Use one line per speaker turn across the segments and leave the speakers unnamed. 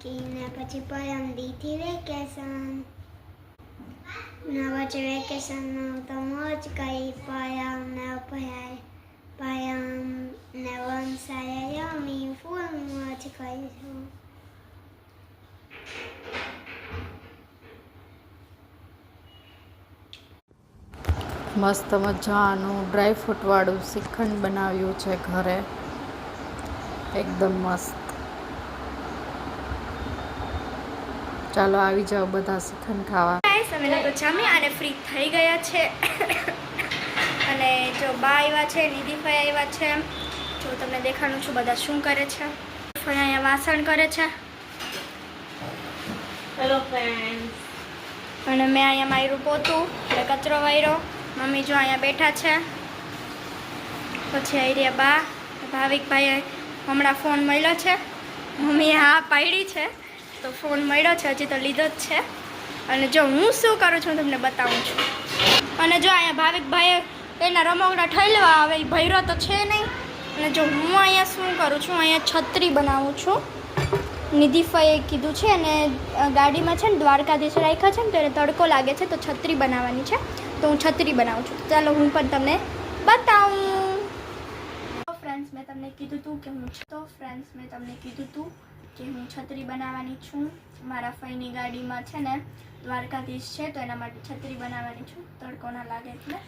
ને હવે મને એક જ પેપર બાકી ને પછી પરમ દીથી વેકેશન ને પછી વેકેશનનું તો મોજ કરી પરમ ને ભરાય પરમ ને વંશાએ રમી ફૂલ મોજ કરીશું
મસ્ત મજાનું ડ્રાયફ્રૂટવાળું શ્રીખંડ બનાવ્યું છે ઘરે. એકદમ મસ્ત. ચાલો આવી જાઓ બધા શ્રીખંડ ખાવા.
ગાઈસ અમે લોકો જમી અને ફ્રી થઈ ગયા છે. અને જો બા આવ્યા છે નિધિભાઈ આવ્યા છે જો તમને દેખાડું છું બધા શું કરે છે. ફઈ અહીંયા વાસણ કરે છે.
હેલો
અને મેં અહીંયા માર્યું પોતું એટલે કચરો વાયરો. મમ્મી જો અહીંયા બેઠા છે. પછી આવી રહ્યા બા. ભાવિકભાઈએ હમણાં ફોન મળ્યો છે. મમ્મીએ હા પાડી છે. તો ફોન મળ્યો છે, હજી તો લીધો જ છે. અને જો હું શું કરું છું તમને બતાવું છું. અને જો અહીંયા ભાવિકભાઈએ એના રમકડા ઠેલવા આવે, એ ભૈરો તો છે નહીં. અને જો હું અહીંયા શું કરું છું અહીંયા છત્રી બનાવું છું. નિધિફાઈએ કીધું છે અને ગાડીમાં છે ને દ્વારકાધીશ રાખ્યા છે ને, તો એને તડકો લાગે છે, તો છત્રી બનાવવાની છે. તો હું છત્રી બનાવું છું. ચાલો હું પણ તમને બતાવું. ફ્રેન્ડ્સ મેં તમને કીધું હતું કે હું, તો ફ્રેન્ડ્સ મેં તમને કીધું હતું કે હું છત્રી બનાવવાની છું. મારા ફઈની ગાડીમાં છે ને દ્વારકાધીશ છે, તો એના માટે છત્રી બનાવવાની છું. તડકો ના લાગે એટલે.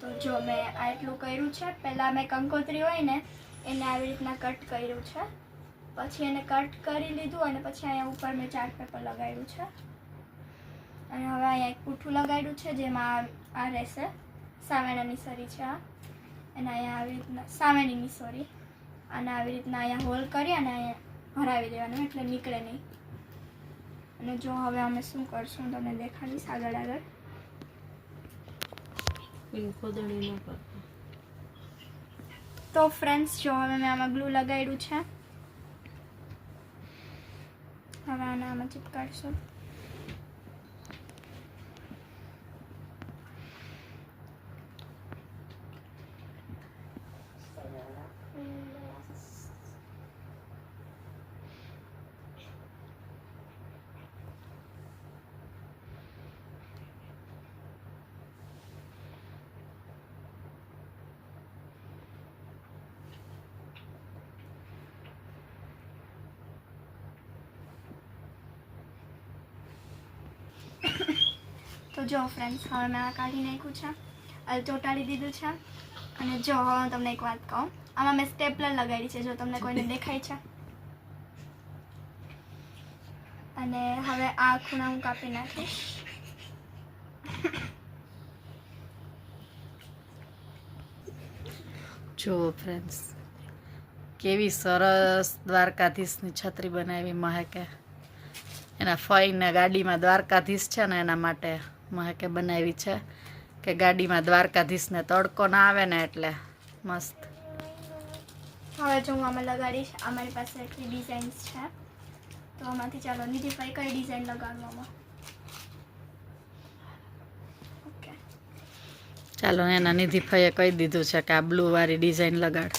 તો જો મેં આ એટલું કર્યું છે. પહેલાં મેં કંકોત્રી હોય ને, એને આવી રીતના કટ કર્યું છે. પછી એને કટ કરી લીધું અને પછી અહીંયા ઉપર મેં ચાર્ટ પેપર લગાવ્યું છે. અને હવે અહીંયા એક પૂઠું લગાવ્યું છે, જેમાં આ આ રહેશે. સાવેણાની સરી છે આ. અને અહીંયા આવી રીતના સાવેણીની સોરી અને આવી રીતના અહીંયા હોલ કરી અને અહીંયા ભરાવી દેવાનું એટલે નીકળે નહીં. અને જો હવે અમે શું કરશું તમને દેખાડીશ આગળ આગળ. તો ફ્રેન્ડ્સ જો હવે મેં આમાં ગ્લુ લગાવ્યું છે. હવે આને આમાં ચિપકાડશું. તો જો ફ્રેન્ડ્સ હવે મેં આ કાઢી નાખ્યું છે. ચોંટાડી દીધું છે. અને જો, હવે હું તમને એક વાત કહું. આમાં મેં સ્ટેપલર લગાડી છે, જો તમને કોઈને દેખાય છે. અને હવે આ ખૂણા હું કાપી નાખીશ.
જુઓ ફ્રેન્ડ્સ કેવી સરસ દ્વારકાધીશની છત્રી બનાવી મહેકે. એના ફઈને ગાડીમાં દ્વારકાધીશ છે ને એના માટે મહેકે બનાવી છે કે ગાડીમાં દ્વારકાધીશને તડકો ના આવે ને એટલે મસ્ત.
હવે જો હું આમાં લગાડીશ અમારી પાસે એટલી ડિઝાઇન્સ છે. તો આમાંથી ચાલો નિધિભાઈ કઈ ડિઝાઇન લગાડવામાં.
ચાલો એના નિધિભાઈએ કહી દીધું છે કે આ બ્લુ વાળી ડિઝાઇન લગાડ.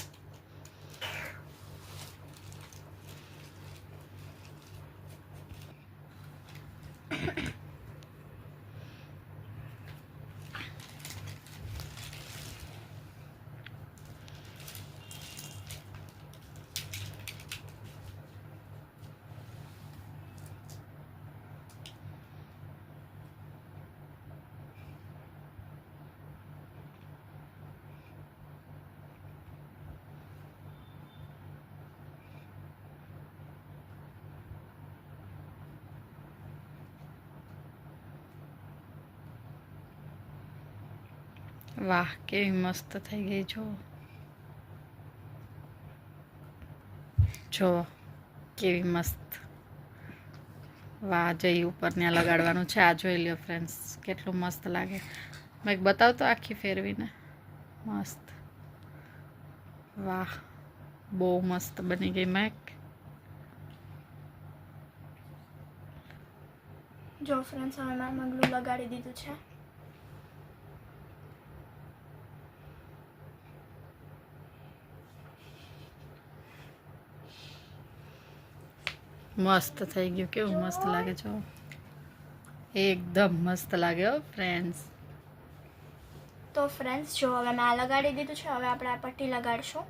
વાહ, કેવી મસ્ત થઈ ગઈ, જો. જો, કેવી મસ્ત. વાહ જઈ ઉપર ત્યાં લગાડવાનું છે. આ જોઈ લ્યો ફ્રેન્ડ્સ કેટલું મસ્ત લાગે. મેં બતાવતો આખી ફેરવીને. મસ્ત. વાહ, બહુ મસ્ત બની ગઈ, મેક.
જો ફ્રેન્ડ્સ હવે મેં આમાં લગાડી દીધું છે.
મસ્ત થઈ ગયું. કેવું મસ્ત લાગે છો? એકદમ મસ્ત લાગે હો ફ્રેન્ડ્સ
તો ફ્રેન્ડ્સ જો હવે મેં લગાડી દીધું છે, હવે આપણે આ પટ્ટી લગાડશું.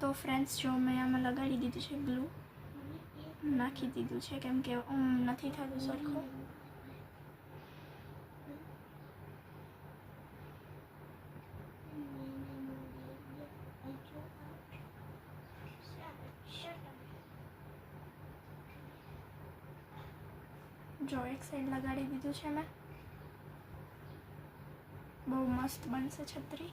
તો ફ્રેન્ડ્સ જો મેં આમાં લગાડી દીધું છે ગ્લુ નાખી દીધું છે, કેમ કે ઉમ નથી થતું સરખું. જો એક સાઈડ લગાડી દીધું છે મેં. બહુ મસ્ત બનશે છત્રી.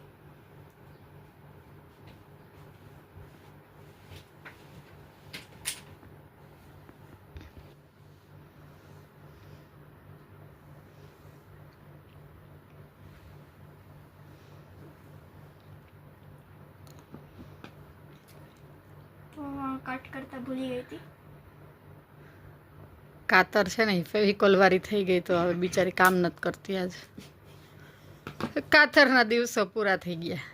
કટ કરતા ભૂલી ગઈ હતી.
કાતર છે ને ફેવિકોલ વાળી થઈ ગઈ તો હવે બિચારી કામ નથી કરતી આજે. કાતરના દિવસો પૂરા થઈ ગયા.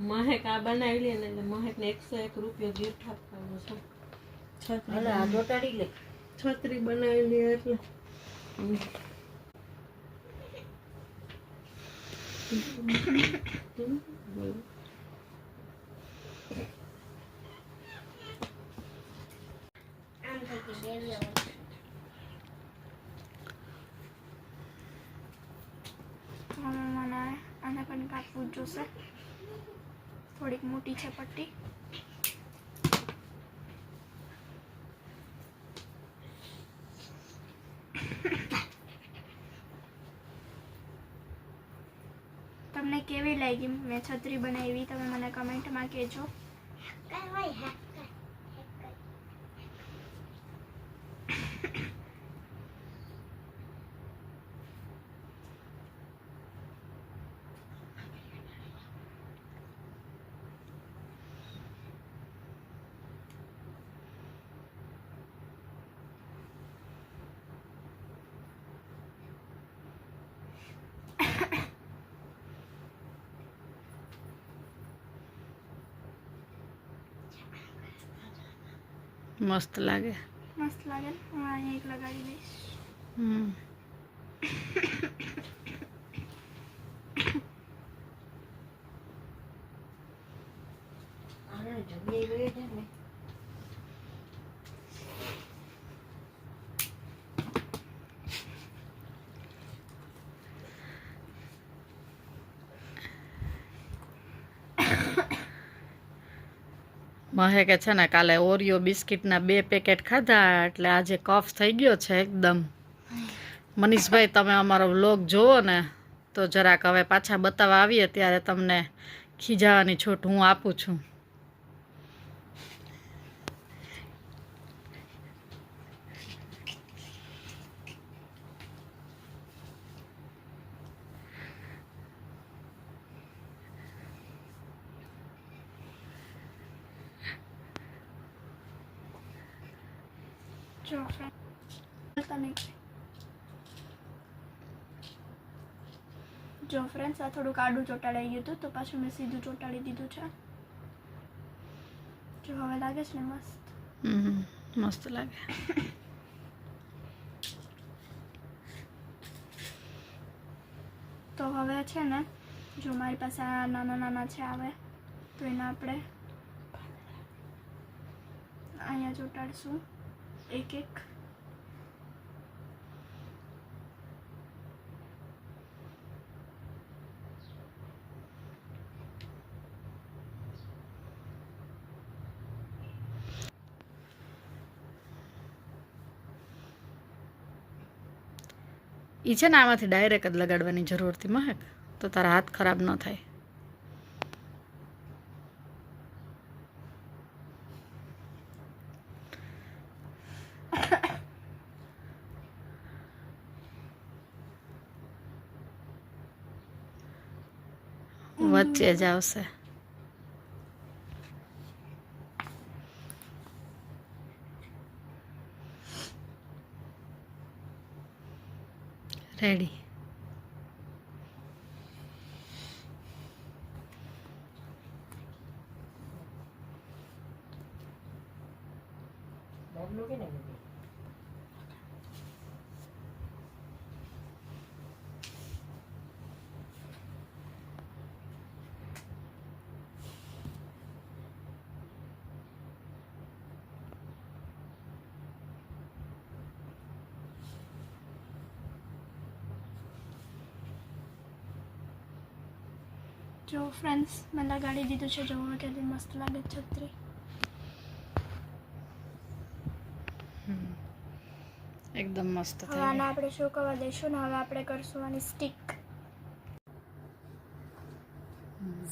મહેક આ બનાવી લે ને એટલે મહેકને એકસો એક રૂપિયો ગિફ્ટ આપવાનો છે. છત્રી
હાલે લે.
છત્રી બનાવી લે એટલે હમ. બોલો.
આમ થઈ ગઈ દેવી હવે.
હવે મને આને પણ કાપવું જોશે. થોડીક મોટી છે પટ્ટી તમને કેવી લાગી મેં છત્રી બનાવી તમે મને કમેન્ટમાં કહેજો.
મસ્ત લાગે.
મસ્ત લાગે હું અહીંયા એક લગાવી દઈશ.
હમ
આને જગ્યાએ ગઈ છે ને
મહેકે છે ને કાલે ઓરિયો બિસ્કિટના બે પેકેટ ખાધા, એટલે આજે કફ થઈ ગયો છે એકદમ. મનીષભાઈ, તમે અમારો વ્લોગ જુઓ ને, તો જરાક હવે પાછા બતાવવા આવીએ, ત્યારે તમને ખીજાવાની છૂટ હું આપું છું.
જો ફ્રેન્ડ્સ આ થોડુંક આડું ચોંટાડાઈ ગયું હતું તો પાછું મેં સીધું ચોંટાડી દીધું છે. જો હવે લાગે છે ને મસ્ત.
મસ્ત લાગે.
તો હવે છે ને જો મારી પાસે આ નાના નાના છે આવે તો એને આપણે અહીંયા ચોંટાડશું. એક એક.
એ છે ને આમાંથી ડાયરેક્ટ જ લગાડવાની જરૂરથી મહેક. તો તારા હાથ ખરાબ ન થાય. વચ્ચે જ આવશે. રેડી
જો ફ્રેન્ડ્સ મેં લગાડી દીધું છે જોવા કેટલી મસ્ત લાગે છત્રી
એકદમ મસ્ત
હવે આને આપણે શું કરવા દઈશું ને હવે આપણે કરશું આની સ્ટીક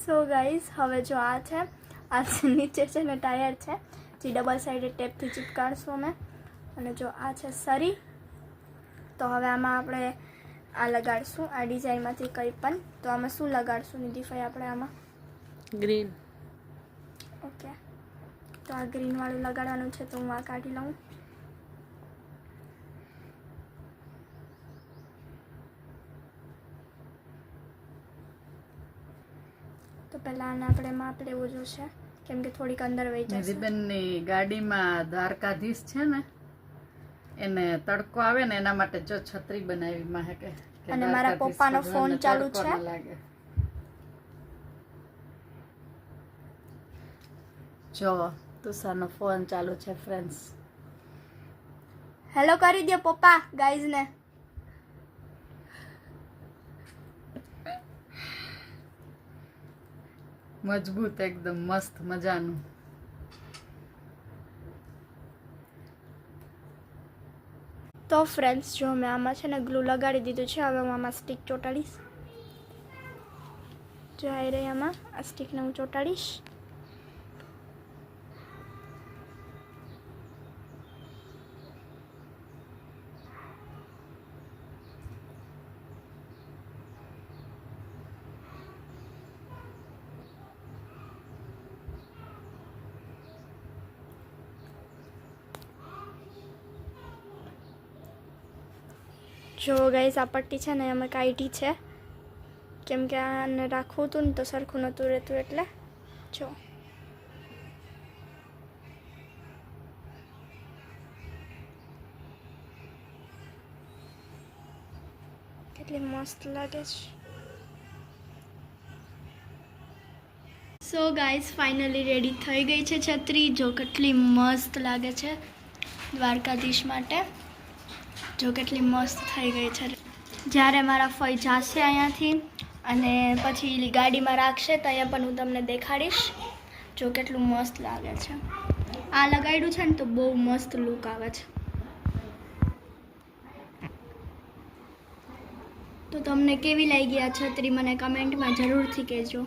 સો ગાઈઝ હવે જો આ છે આ નીચે છે ને ટાયર છે જે ડબલ સાઈડે ટેપથી ચિપકાડશું અમે. અને જો આ છે સરી તો હવે આમાં આપણે આ લગાડશું આ ડિઝાઇનમાંથી કંઈ પણ. તો આમાં શું લગાડશું નિધિભાઈ આપણે આમાં?
ગ્રીન.
ઓકે. તો આ ગ્રીનવાળું લગાડવાનું છે તો હું આ કાઢી લઉં. તો પહેલાં આને આપણે માપ લેવું જોશે કેમ કે થોડીક અંદર વહી જશે.
નિધિબેનની ગાડીમાં દ્વારકાધીશ છે ને એને તડકો આવે ને એના માટે જો છત્રી બનાવી માં કે કે
અને મારા પપ્પાનો ફોન ચાલુ છે.
ન. જો તુષારનો ફોન ચાલુ છે ફ્રેન્ડ્સ
હેલો કરી દે પપ્પા ગાઈઝને
મજબૂત એકદમ મસ્ત મજાનું
તો ફ્રેન્ડ્સ જો મેં આમાં છે ને ગ્લુ લગાડી દીધું છે, હવે હું આમાં સ્ટીક ચોંટાડીશ. જો આવી રહી આમાં, આ સ્ટીકને હું ચોંટાડીશ. જો ગાઈસ આ પટ્ટી છે ને અમે કાઢી છે. કેમ કે આને રાખવું હતું ને, તો સરખું નહોતું રહેતું એટલે. જો. કેટલી મસ્ત લાગે છે. સો ગાઈસ ફાઇનલી રેડી થઈ ગઈ છે છત્રી. જો કેટલી મસ્ત લાગે છે દ્વારકાધીશ માટે. જો કેટલી મસ્ત થઈ ગઈ છે. જ્યારે મારા ફઈ જાશે અહીંયાથી અને પછી ગાડીમાં રાખશે તો અહીંયા પણ હું તમને દેખાડીશ. જો કેટલું મસ્ત લાગે છે. આ લગાડ્યું છે ને તો બહુ મસ્ત લુક આવે છે. તો તમને કેવી લાગી આ છત્રી મને કમેન્ટમાં જરૂરથી કહેજો.